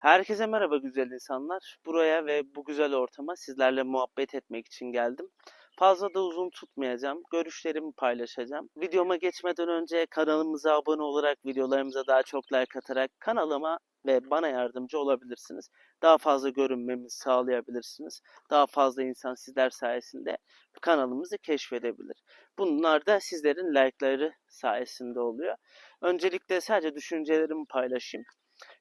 Herkese merhaba güzel insanlar. Buraya ve bu güzel ortama sizlerle muhabbet etmek için geldim. Fazla da uzun tutmayacağım. Görüşlerimi paylaşacağım. Videoma geçmeden önce kanalımıza abone olarak, videolarımıza daha çok like atarak kanalıma ve bana yardımcı olabilirsiniz. Daha fazla görünmemizi sağlayabilirsiniz. Daha fazla insan sizler sayesinde kanalımızı keşfedebilir. Bunlar da sizlerin like'ları sayesinde oluyor. Öncelikle sadece düşüncelerimi paylaşayım.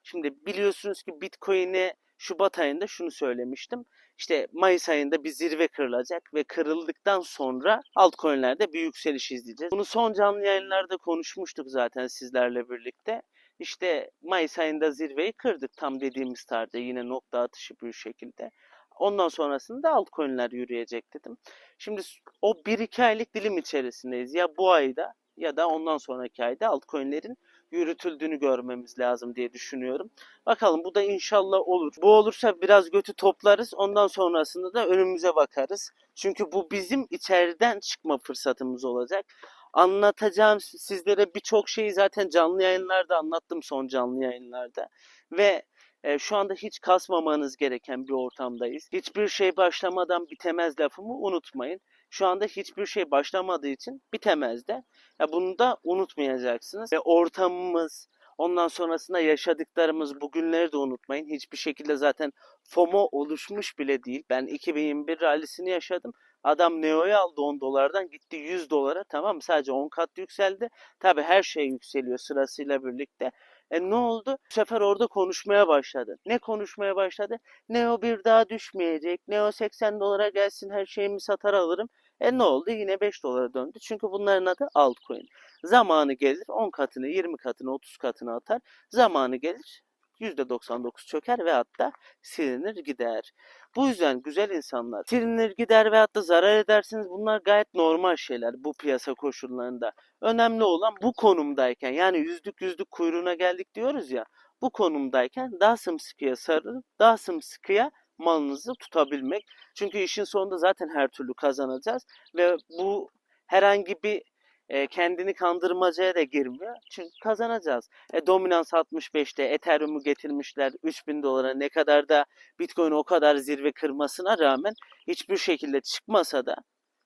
Şimdi biliyorsunuz ki Bitcoin'e Şubat ayında şunu söylemiştim. İşte Mayıs ayında bir zirve kırılacak ve kırıldıktan sonra altcoin'lerde bir yükseliş izleyeceğiz. Bunu son canlı yayınlarda konuşmuştuk zaten sizlerle birlikte. İşte Mayıs ayında zirveyi kırdık tam dediğimiz tarzda yine nokta atışı bir şekilde. Ondan sonrasında altcoin'ler yürüyecek dedim. Şimdi o 1-2 aylık dilim içerisindeyiz. Ya bu ayda ya da ondan sonraki ayda altcoin'lerin yürütüldüğünü görmemiz lazım diye düşünüyorum. Bakalım bu da inşallah olur. Bu olursa biraz götü toplarız. Ondan sonrasında da önümüze bakarız. Çünkü bu bizim içeriden çıkma fırsatımız olacak. Anlatacağım sizlere birçok şeyi zaten canlı yayınlarda anlattım son canlı yayınlarda. Ve e, şu anda hiç kasmamanız gereken bir ortamdayız. Hiçbir şey başlamadan bitemez lafımı unutmayın. Şu anda hiçbir şey başlamadığı için bitemez de. Ya bunu da unutmayacaksınız. Ve ortamımız, ondan sonrasında yaşadıklarımız, bugünleri de unutmayın. Hiçbir şekilde zaten FOMO oluşmuş bile değil. Ben 2021 rallisini yaşadım. Adam Neo'yu aldı 10 dolardan gitti 100 dolara tamam mı? Sadece 10 kat yükseldi. Tabi her şey yükseliyor sırasıyla birlikte. E ne oldu? Bu sefer orada konuşmaya başladı. Ne konuşmaya başladı? Neo bir daha düşmeyecek. Neo 80 dolara gelsin her şeyimi satar alırım. E ne oldu? Yine 5 dolara döndü. Çünkü bunların adı altcoin. Zamanı gelir 10 katını, 20 katını, 30 katını atar. Zamanı gelir %99 çöker ve hatta silinir gider. Bu yüzden güzel insanlar silinir gider ve hatta zarar edersiniz. Bunlar gayet normal şeyler bu piyasa koşullarında. Önemli olan bu konumdayken yani yüzlük yüzlük kuyruğuna geldik diyoruz ya. Bu konumdayken daha sımsıkıya sarılıp daha sımsıkıya malınızı tutabilmek. Çünkü işin sonunda zaten her türlü kazanacağız ve bu herhangi bir e, kendini kandırmacaya da girmiyor. Çünkü kazanacağız. E, dominans 65'te Ethereum'u getirmişler 3000 dolara ne kadar da Bitcoin o kadar zirve kırmasına rağmen hiçbir şekilde çıkmasa da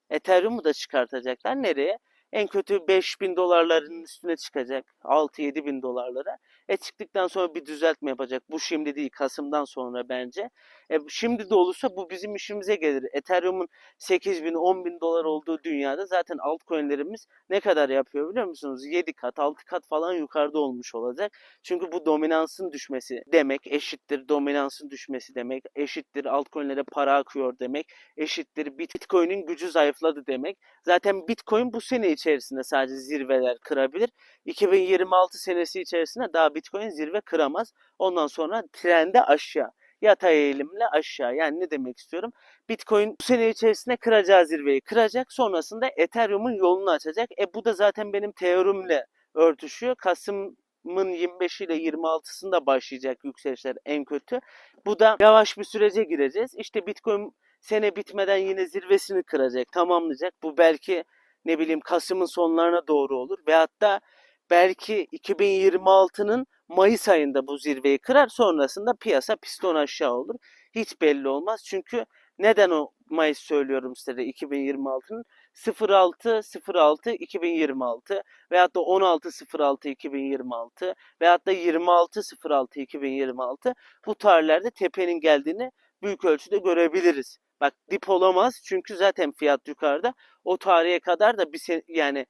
Ethereum'u da çıkartacaklar. Nereye? En kötü 5000 dolarların üstüne çıkacak. 6-7 bin dolarlara. E çıktıktan sonra bir düzeltme yapacak. Bu şimdi değil Kasım'dan sonra bence. E şimdi de olursa bu bizim işimize gelir. Ethereum'un 8 bin 10 bin dolar olduğu dünyada zaten altcoin'lerimiz ne kadar yapıyor biliyor musunuz? 7 kat 6 kat falan yukarıda olmuş olacak. Çünkü bu dominansın düşmesi demek eşittir dominansın düşmesi demek eşittir altcoin'lere para akıyor demek eşittir Bitcoin'in gücü zayıfladı demek. Zaten Bitcoin bu sene içerisinde sadece zirveler kırabilir. 2026 senesi içerisinde daha Bitcoin zirve kıramaz. Ondan sonra trende aşağı. Yatay eğilimle aşağı. Yani ne demek istiyorum? Bitcoin bu sene içerisinde kıracağı zirveyi kıracak. Sonrasında Ethereum'un yolunu açacak. E bu da zaten benim teorimle örtüşüyor. Kasım'ın 25 ile 26'sında başlayacak yükselişler en kötü. Bu da yavaş bir sürece gireceğiz. İşte Bitcoin sene bitmeden yine zirvesini kıracak, tamamlayacak. Bu belki ne bileyim Kasım'ın sonlarına doğru olur ve hatta belki 2026'nın Mayıs ayında bu zirveyi kırar. Sonrasında piyasa piston aşağı olur. Hiç belli olmaz. Çünkü neden o Mayıs söylüyorum size de 2026'nın 06 06 2026 veyahut da 16 06 2026 veyahut da 26 06 2026 bu tarihlerde tepenin geldiğini büyük ölçüde görebiliriz. Bak dip olamaz çünkü zaten fiyat yukarıda. O tarihe kadar da bir yani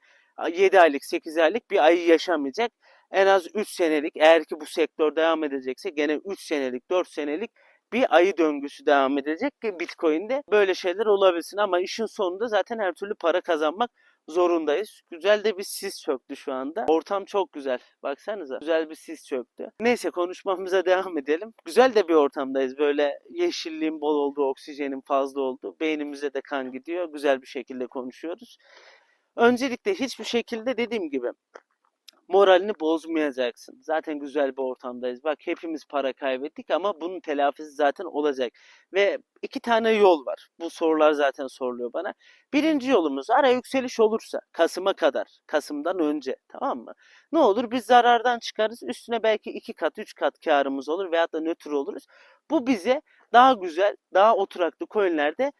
7 aylık 8 aylık bir ayı yaşamayacak. En az 3 senelik eğer ki bu sektör devam edecekse gene 3 senelik 4 senelik bir ayı döngüsü devam edecek ki Bitcoin'de böyle şeyler olabilsin ama işin sonunda zaten her türlü para kazanmak zorundayız. Güzel de bir sis çöktü şu anda. Ortam çok güzel. Baksanıza. Güzel bir sis çöktü. Neyse konuşmamıza devam edelim. Güzel de bir ortamdayız. Böyle yeşilliğin bol olduğu, oksijenin fazla olduğu. Beynimize de kan gidiyor. Güzel bir şekilde konuşuyoruz. Öncelikle hiçbir şekilde dediğim gibi moralini bozmayacaksın. Zaten güzel bir ortamdayız. Bak hepimiz para kaybettik ama bunun telafisi zaten olacak. Ve iki tane yol var. Bu sorular zaten soruluyor bana. Birinci yolumuz ara yükseliş olursa Kasım'a kadar, Kasım'dan önce tamam mı? Ne olur biz zarardan çıkarız. Üstüne belki iki kat, üç kat karımız olur veyahut da nötr oluruz. Bu bize daha güzel, daha oturaklı coinlerde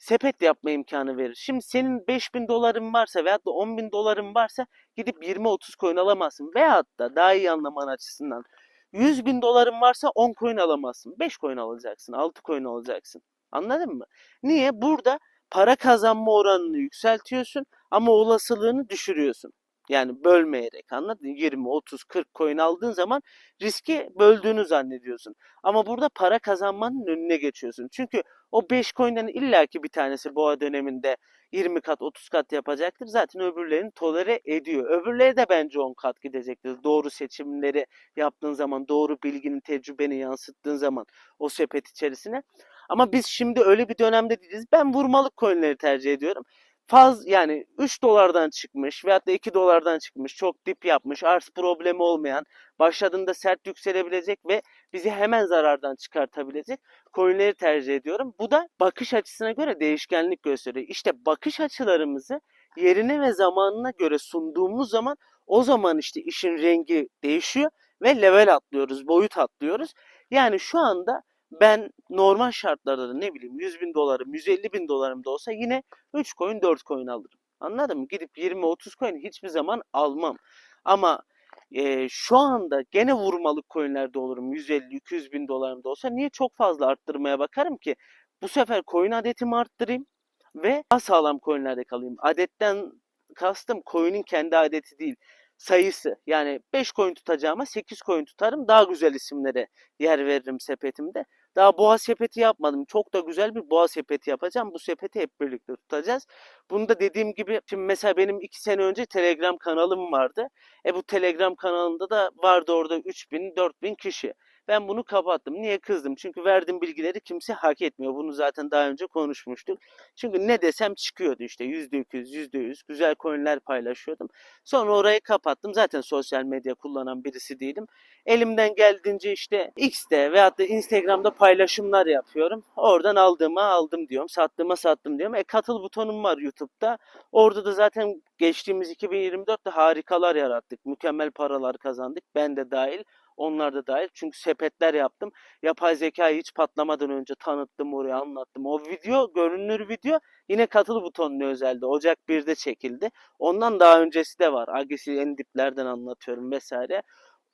sepet yapma imkanı verir. Şimdi senin 5000 doların varsa veyahut da 10 bin doların varsa gidip 20-30 coin alamazsın. Veyahut da daha iyi anlaman açısından 100 bin doların varsa 10 coin alamazsın. 5 coin alacaksın, 6 coin alacaksın. Anladın mı? Niye? Burada para kazanma oranını yükseltiyorsun ama olasılığını düşürüyorsun. Yani bölmeyerek anladın? 20, 30, 40 coin aldığın zaman riski böldüğünü zannediyorsun. Ama burada para kazanmanın önüne geçiyorsun. Çünkü o 5 coin'den illaki bir tanesi boğa döneminde 20 kat 30 kat yapacaktır. Zaten öbürlerini tolere ediyor. Öbürleri de bence 10 kat gidecektir. Doğru seçimleri yaptığın zaman, doğru bilgini, tecrübeni yansıttığın zaman o sepet içerisine. Ama biz şimdi öyle bir dönemde değiliz. Ben vurmalık coinleri tercih ediyorum. Faz yani 3 dolardan çıkmış veyahut da 2 dolardan çıkmış, çok dip yapmış, arz problemi olmayan, başladığında sert yükselebilecek ve bizi hemen zarardan çıkartabilecek coinleri tercih ediyorum. Bu da bakış açısına göre değişkenlik gösteriyor. İşte bakış açılarımızı yerine ve zamanına göre sunduğumuz zaman o zaman işte işin rengi değişiyor ve level atlıyoruz, boyut atlıyoruz. Yani şu anda ben normal şartlarda da ne bileyim 100 bin dolarım, 150 bin dolarım da olsa yine 3 coin 4 coin alırım. Anladın mı? Gidip 20-30 coin hiçbir zaman almam. Ama e, şu anda gene vurmalık coinlerde olurum. 150-200 bin dolarım da olsa niye çok fazla arttırmaya bakarım ki? Bu sefer coin adetimi arttırayım ve daha sağlam coinlerde kalayım. Adetten kastım coin'in kendi adeti değil sayısı. Yani 5 coin tutacağıma 8 coin tutarım. Daha güzel isimlere yer veririm sepetimde. Daha boğa sepeti yapmadım. Çok da güzel bir boğa sepeti yapacağım. Bu sepeti hep birlikte tutacağız. Bunu da dediğim gibi şimdi mesela benim 2 sene önce Telegram kanalım vardı. E bu Telegram kanalında da vardı orada 3000 4000 kişi. Ben bunu kapattım. Niye kızdım? Çünkü verdiğim bilgileri kimse hak etmiyor. Bunu zaten daha önce konuşmuştuk. Çünkü ne desem çıkıyordu işte %200, %100 güzel coinler paylaşıyordum. Sonra orayı kapattım. Zaten sosyal medya kullanan birisi değilim. Elimden geldiğince işte X'te veyahut da Instagram'da paylaşımlar yapıyorum. Oradan aldığıma aldım diyorum. Sattığıma sattım diyorum. E katıl butonum var YouTube'da. Orada da zaten geçtiğimiz 2024'te harikalar yarattık. Mükemmel paralar kazandık. Ben de dahil. Onlar da dahil. Çünkü sepetler yaptım. Yapay zekayı hiç patlamadan önce tanıttım oraya anlattım. O video, görünür video yine katıl butonuna özeldi. Ocak 1'de çekildi. Ondan daha öncesi de var. Agisi en diplerden anlatıyorum vesaire.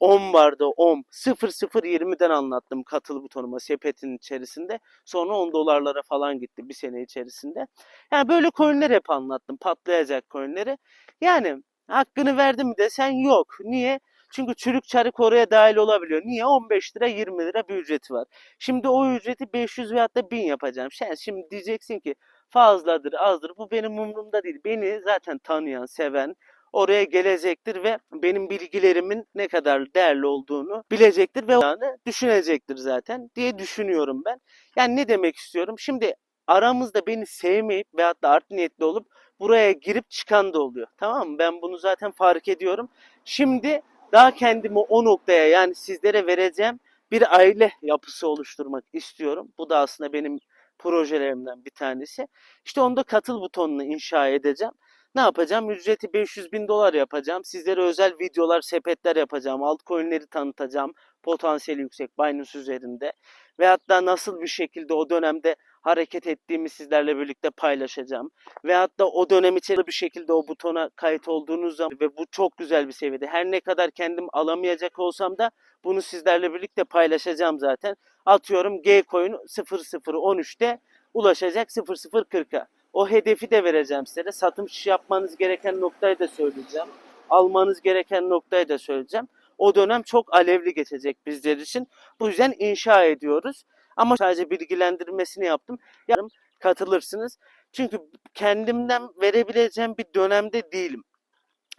10 vardı 10. 0020'den anlattım katıl butonuma sepetin içerisinde. Sonra 10 dolarlara falan gitti bir sene içerisinde. Yani böyle coinler hep anlattım. Patlayacak coinleri. Yani hakkını verdim desen yok. Niye? Çünkü çürük çarık oraya dahil olabiliyor. Niye? 15 lira 20 lira bir ücreti var. Şimdi o ücreti 500 veyahut da 1000 yapacağım. Sen şimdi diyeceksin ki fazladır azdır bu benim umurumda değil. Beni zaten tanıyan, seven, oraya gelecektir ve benim bilgilerimin ne kadar değerli olduğunu bilecektir ve onu düşünecektir zaten diye düşünüyorum ben. Yani ne demek istiyorum? Şimdi aramızda beni sevmeyip veyahut da art niyetli olup buraya girip çıkan da oluyor. Tamam mı? Ben bunu zaten fark ediyorum. Şimdi daha kendimi o noktaya yani sizlere vereceğim bir aile yapısı oluşturmak istiyorum. Bu da aslında benim projelerimden bir tanesi. İşte onda katıl butonunu inşa edeceğim. Ne yapacağım? Ücreti 500 bin dolar yapacağım. Sizlere özel videolar, sepetler yapacağım. Altcoin'leri tanıtacağım. Potansiyeli yüksek Binance üzerinde. Ve hatta nasıl bir şekilde o dönemde hareket ettiğimi sizlerle birlikte paylaşacağım. Ve hatta o dönem içinde bir şekilde o butona kayıt olduğunuz zaman ve bu çok güzel bir seviyede. Her ne kadar kendim alamayacak olsam da bunu sizlerle birlikte paylaşacağım zaten. Atıyorum G-Coin 0013'te ulaşacak 0040'a. O hedefi de vereceğim size. Satış yapmanız gereken noktayı da söyleyeceğim. Almanız gereken noktayı da söyleyeceğim. O dönem çok alevli geçecek bizler için. Bu yüzden inşa ediyoruz. Ama sadece bilgilendirmesini yaptım. Yarın katılırsınız. Çünkü kendimden verebileceğim bir dönemde değilim.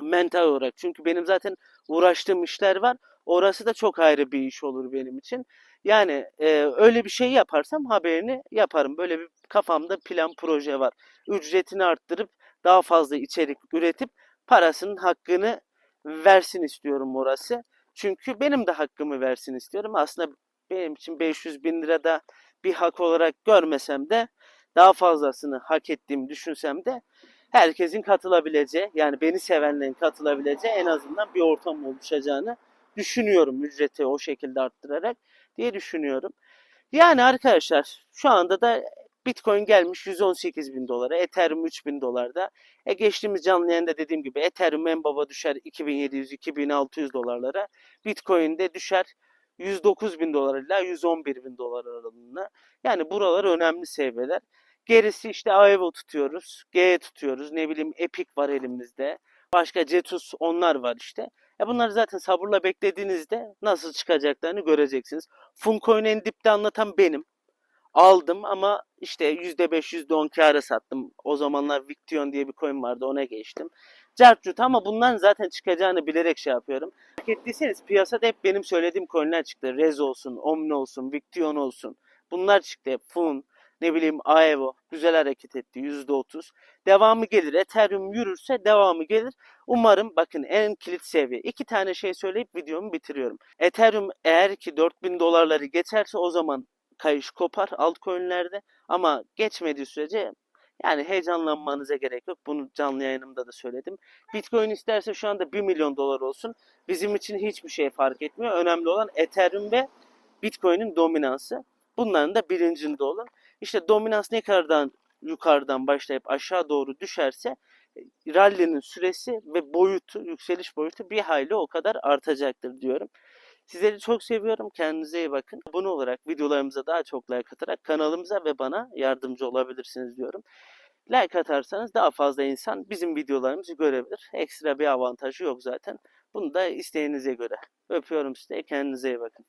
Mental olarak. Çünkü benim zaten uğraştığım işler var. Orası da çok ayrı bir iş olur benim için. Yani e, öyle bir şey yaparsam haberini yaparım. Böyle bir kafamda plan proje var. Ücretini arttırıp daha fazla içerik üretip parasının hakkını versin istiyorum orası. Çünkü benim de hakkımı versin istiyorum. Aslında benim için 500 bin lira da bir hak olarak görmesem de daha fazlasını hak ettiğimi düşünsem de herkesin katılabileceği yani beni sevenlerin katılabileceği en azından bir ortam oluşacağını düşünüyorum ücreti o şekilde arttırarak diye düşünüyorum. Yani arkadaşlar şu anda da Bitcoin gelmiş 118 bin dolara, Ethereum 3 bin dolarda. E geçtiğimiz canlı yayında dediğim gibi Ethereum en baba düşer 2700-2600 dolarlara. Bitcoin de düşer 109 bin dolar ila 111 bin dolar aralığında. Yani buralar önemli seviyeler. Gerisi işte Aevo tutuyoruz, G tutuyoruz, ne bileyim Epic var elimizde. Başka Cetus onlar var işte. E bunları zaten sabırla beklediğinizde nasıl çıkacaklarını göreceksiniz. Funcoin'i en dipte anlatan benim. Aldım ama işte %5 %10 kâra sattım. O zamanlar Viction diye bir coin vardı ona geçtim. Cartcut ama bunların zaten çıkacağını bilerek şey yapıyorum. Fark ettiyseniz piyasada hep benim söylediğim coinler çıktı. Rez olsun, Omni olsun, Viction olsun. Bunlar çıktı hep. Fun, ne bileyim Aevo güzel hareket etti %30. Devamı gelir. Ethereum yürürse devamı gelir. Umarım bakın en kilit seviye. iki tane şey söyleyip videomu bitiriyorum. Ethereum eğer ki 4000 dolarları geçerse o zaman kayış kopar altcoin'lerde ama geçmediği sürece yani heyecanlanmanıza gerek yok. Bunu canlı yayınımda da söyledim. Bitcoin isterse şu anda 1 milyon dolar olsun. Bizim için hiçbir şey fark etmiyor. Önemli olan Ethereum ve Bitcoin'in dominansı. Bunların da bilincinde olun. İşte dominans ne kadardan yukarıdan başlayıp aşağı doğru düşerse e, rally'nin süresi ve boyutu, yükseliş boyutu bir hayli o kadar artacaktır diyorum. Sizleri çok seviyorum. Kendinize iyi bakın. Abone olarak videolarımıza daha çok like atarak kanalımıza ve bana yardımcı olabilirsiniz diyorum. Like atarsanız daha fazla insan bizim videolarımızı görebilir. Ekstra bir avantajı yok zaten. Bunu da isteğinize göre. Öpüyorum size. Kendinize iyi bakın.